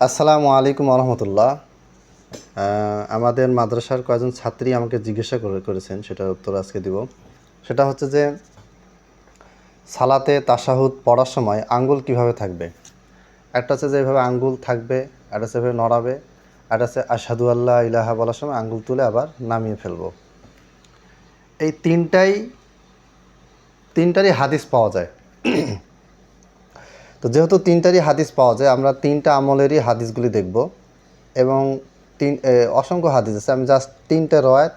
আসসালামু আলাইকুম রহমতুল্লাহ আমাদের মাদ্রাসার কয়েকজন ছাত্রী আমাকে জিজ্ঞাসা করে করেছেন, সেটার উত্তর আজকে দিব। সেটা হচ্ছে যে, সালাতে তাশাহুদ পড়ার সময় আঙ্গুল কীভাবে থাকবে? একটা হচ্ছে যে এভাবে আঙ্গুল থাকবে, একটা হচ্ছে এভাবে নড়াবে, একটা হচ্ছে আসাদু আল্লাহ ইলাহা বলার সময় আঙ্গুল তুলে আবার নামিয়ে ফেলব। এই তিনটাই, তিনটারই হাদিস পাওয়া যায়। তো যেহেতু তিনটারই হাদিস পাওয়া যায়, আমরা তিনটা আমলেরই হাদিসগুলি দেখব এবং তিন অসংখ্য হাদিস আছে। আমি জাস্ট তিনটে রয়াত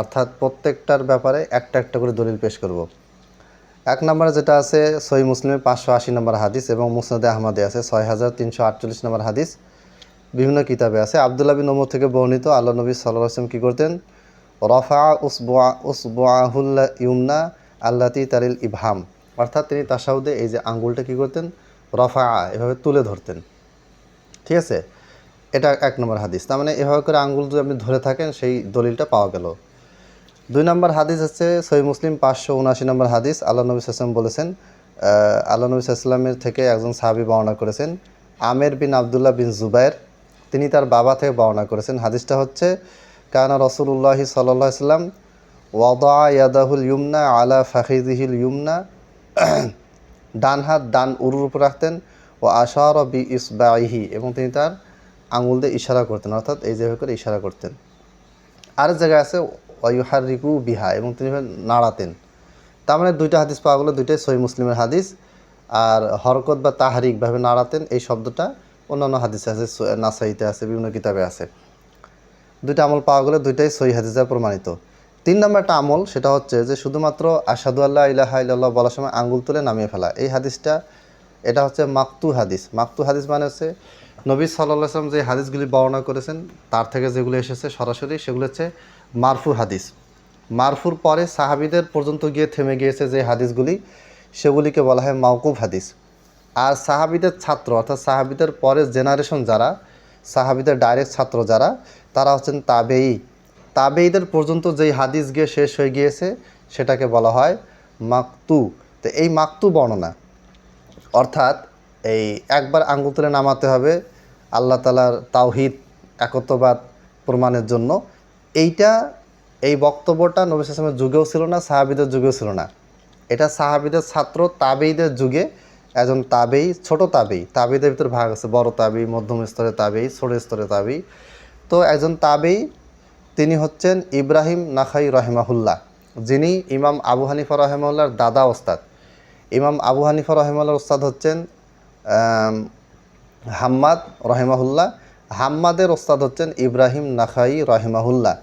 অর্থাৎ প্রত্যেকটার ব্যাপারে একটা একটা করে দলিল পেশ করব। এক নম্বরে যেটা আছে সই মুসলিমে পাঁচশো আশি নম্বর হাদিস এবং মুসনাদে আহমদে আছে ছয় হাজার তিনশো আটচল্লিশ নম্বর হাদিস। বিভিন্ন কিতাবে আছে। আবদুল্লাহ বিন ওমর থেকে বর্ণিত, আল্লাহ নবী সাল্লাহ আসলাম কী করতেন? রফা উসবুয়া উসবুয়াহুল্লা ইউমনা আল্লাতি তারিল ইবহাম। অর্থাৎ তিনি তাসাউদে এই যে আঙ্গুলটা কী করতেন? রফা এভাবে তুলে ধরতেন। ঠিক আছে? এটা এক নম্বর হাদিস। তার মানে এভাবে করে আঙ্গুল যদি আপনি ধরে থাকেন, সেই দলিলটা পাওয়া গেল। দুই নম্বর হাদিস হচ্ছে সহি মুসলিম পাঁচশো উনআশি নম্বর হাদিস। আল্লাহ নবী সাল্লাম বলেছেন আল্লাহ নবী সাল্লামের থেকে একজন সাহাবি বর্ণনা করেছেন, আমের বিন আবদুল্লাহ বিন জুবাইর। তিনি তার বাবা থেকে বর্ণনা করেছেন। হাদিসটা হচ্ছে, কানা রসুল্লাহি সাল্লাহ সাল্লাম ওয়াদা ইয়াদাহুল ইউমনা আলা ফাখিদিহিল ইউমনা ডান হাত ডান উরুর উপর রাখতেন ও আশার বি ইসবাইহি এবং তিনি তার আঙুল দিয়ে ইশারা করতেন, অর্থাৎ এই যেভাবে করে ইশারা করতেন। আরেক জায়গায় আছে ওয়ুহার রিকু বিহা এবং তিনি নাড়াতেন। তার মানে দুইটা হাদিস পাওয়া গেলো, দুইটাই সহি মুসলিমের হাদিস। আর হরকত বা তাহারিকভাবে নাড়াতেন, এই শব্দটা অন্যান্য হাদিসে আছে নাসাইতে আছে, বিভিন্ন কিতাবে আছে। দুইটা আমল পাওয়া গেলে দুইটাই সহি হাদিসে প্রমাণিত। তিন নম্বর একটা আমল, সেটা হচ্ছে যে শুধুমাত্র আসাদু আল্লাহ ইলাহা ইল্লাল্লাহ বলার সময় আঙ্গুল তুলে নামিয়ে ফেলা। এই হাদিসটা, এটা হচ্ছে মাকতু হাদিস। মাকতু হাদিস মানে হচ্ছে নবী সাল্লাহ আসলাম যে হাদিসগুলি বর্ণনা করেছেন, তার থেকে যেগুলো এসেছে সরাসরি, সেগুলো হচ্ছে মারফু হাদিস। মারফুর পরে সাহাবিদের পর্যন্ত গিয়ে থেমে গিয়েছে যে হাদিসগুলি, সেগুলিকে বলা হয় মাউকুফ হাদিস। আর সাহাবিদের ছাত্র, অর্থাৎ সাহাবিদের পরের জেনারেশন যারা, সাহাবিদের ডাইরেক্ট ছাত্র যারা, তারা হচ্ছেন তাবেই তাবেইদের পর্যন্ত যেই হাদিস গিয়ে শেষ হয়ে গিয়েছে, সেটাকে বলা হয় মাকতু। তো এই মাকতু বর্ণনা, অর্থাৎ এই একবার আঙ্গুল তুলে নামাতে হবে আল্লাহ তালার তাওহিদ, একত্ববাদ প্রমাণের জন্য। এইটা, এই বক্তব্যটা নবী আসলামের যুগেও ছিল না, সাহাবিদের যুগেও ছিল না। এটা সাহাবিদের ছাত্র তাবেইদের যুগে, একজন তাবেই ছোট তাবেই তাবেইদের ভিতরে ভাগ আছে, বড় তাবেই মধ্যম স্তরে তাবেই ছোট স্তরে তাবেই তো একজন তাবেই তিনি হচ্ছেন ইব্রাহিম নাখাই রহেমাহুল্লাহ, যিনি ইমাম আবু হানিফা রহেমাহুল্লার দাদা ওস্তাদ। ইমাম আবু হানিফা রহেমাল্লার ওস্তাদ হচ্ছেন হাম্মাদ রহেমাহুল্লাহ। হাম্মাদের ওস্তাদ হচ্ছেন ইব্রাহিম নাখাই রহেমাহুল্লাহ।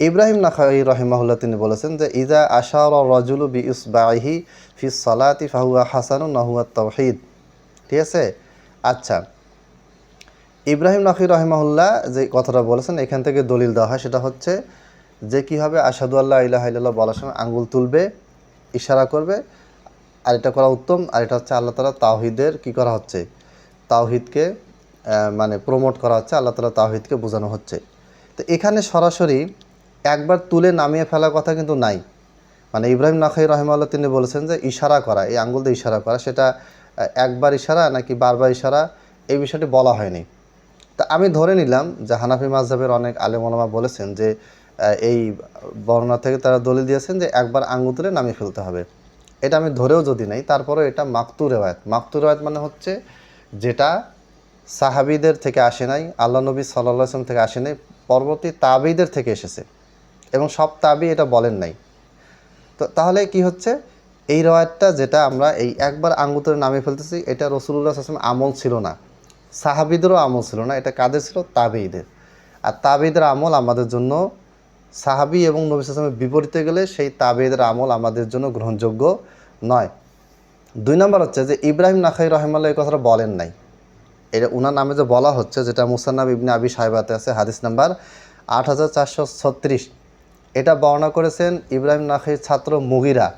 ইব্রাহিম নাখাই রহেমাহুল্লাহ তিনি বলেছেন যে, ইজা আশার রজুলু বি ইসবাহি ফি সালাতি ফাহুয়া হাসানু নাহুয়া তৌহিদ ঠিক আছে? আচ্ছা ইব্রাহিম নাকি রহিমাহুল্লাহ যে কথাটা বলেছেন, এখান থেকে দলিল দেওয়া হয়, সেটা হচ্ছে যে কী হবে আসাদু আল্লাহ ইলাহ ইল্লাল্লাহ বলার সময় আঙ্গুল তুলবে, ইশারা করবে, আর এটা করা উত্তম, আর এটা হচ্ছে আল্লাহ তালা তাওহিদের কি করা হচ্ছে? তাওহিদকে মানে প্রমোট করা হচ্ছে, আল্লাহ তালা তাওহিদকে বোঝানো হচ্ছে। তো এখানে সরাসরি একবার তুলে নামিয়ে ফেলার কথা কিন্তু নাই। মানে ইব্রাহিম নাখাই রহমাল্লাহ তিনি বলেছেন যে ইশারা করা, এই আঙ্গুল দিয়ে ইশারা করা, সেটা একবার ইশারা নাকি বারবার ইশারা, এই বিষয়টি বলা হয়নি। তা আমি ধরে নিলাম যে হানাফি মাযহাবের অনেক আলেম ওলামা বলেছেন যে এই বর্ণনা থেকে তারা দলিল দিয়েছেন যে একবার আঙ্গুল তুলে নামিয়ে ফেলতে হবে। এটা আমি ধরেও যদি নাই, তারপরেও এটা মাকতু রেওয়ায়ত। মাকতু রেওয়ায়ত মানে হচ্ছে যেটা সাহাবিদের থেকে আসে নাই, আল্লাহ নবী সাল্লাহ আসলাম থেকে আসে নাই, পরবর্তী তাবিদের থেকে এসেছে এবং সব তাবি এটা বলেন নাই। তো তাহলে কি হচ্ছে? এই রওয়ায়তটা যেটা আমরা এই একবার আঙ্গুতের নামে ফেলতেছি, এটা রসুল্লাহ আসলাম আমল ছিল না। সাহাবিদেরও আমল ছিল না, এটা কাদের ছিল? তাবেইদের আর তাবেইদের আমল আমাদের জন্য সাহাবি এবং নবী আসলামের বিপরীতে গেলে সেই তাবেইদের আমল আমাদের জন্য গ্রহণযোগ্য নয়। দুই নম্বর হচ্ছে যে ইব্রাহিম নাখাই রহমাল্লাহ এই কথাটা বলেন নাই। এটা ওনার নামে যে বলা হচ্ছে, যেটা মুসান্নাব ইবনে আবি সাহেবাতে আছে, হাদিস নাম্বার আট হাজার চারশো ছত্রিশ। এটা বর্ণনা করেছেন ইব্রাহিম নাখির ছাত্র মুগিরা।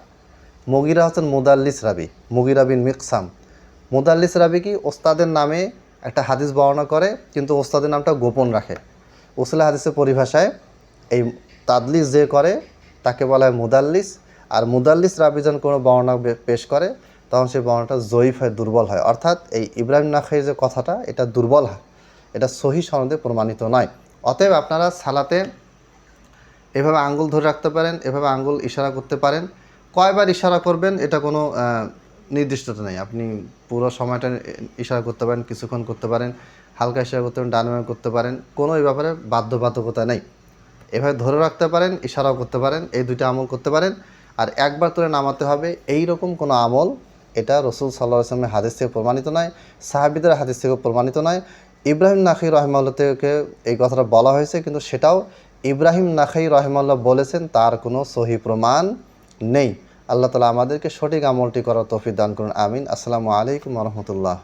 মুগিরা হচ্ছেন মুদাল্লিস রাবি, মুগিরা বিন মিকসাম। মুদাল্লিস রাবি কি? ওস্তাদের নামে একটা হাদিস বর্ণনা করে, কিন্তু ওস্তাদের নামটা গোপন রাখে। উসলে হাদিসের পরিভাষায় এই তাদলিস যে করে, তাকে বলা হয় মুদাল্লিস। আর মুদাল্লিস রাবি যখন কোনো বর্ণনা পেশ করে, তখন সেই বর্ণনাটা জয়ীফ হয়, দুর্বল হয়। অর্থাৎ এই ইব্রাহিম নাখাই যে কথাটা, এটা দুর্বল হয়। এটা সহি সনদে প্রমাণিত নয়। অতএব আপনারা সালাতে এভাবে আঙ্গুল ধরে রাখতে পারেন, এভাবে আঙ্গুল ইশারা করতে পারেন। কয়বার ইশারা করবেন, এটা কোনো নির্দিষ্টতা নেই। আপনি পুরো সময়টা ইশারা করতে পারেন, কিছুক্ষণ করতে পারেন, হালকা ইশারা করতে পারেন, ডান বামে করতে পারেন কোনো এই ব্যাপারে বাধ্যবাধকতা নেই। এভাবে ধরে রাখতে পারেন, ইশারাও করতে পারেন, এই দুইটা আমল করতে পারেন। আর একবার তুলে নামাতে হবে এই রকম কোনো আমল, এটা রসুল সাল্লাহ আসলামের হাদিস থেকে প্রমাণিত নয়, সাহাবিদের হাদিস থেকে প্রমাণিত নয়। ইব্রাহিম নাখি রহমাল্লা থেকে এই কথাটা বলা হয়েছে, কিন্তু সেটাও ইব্রাহিম নাখাই রহমাল্লাহ বলেছেন, তার কোনো সহি প্রমাণ নেই। আল্লাহ তালা আমাদেরকে সঠিক আমলটি করার তফি দান করুন আমিন। আসসালামু আলাইকুম রহমতুল্লাহ।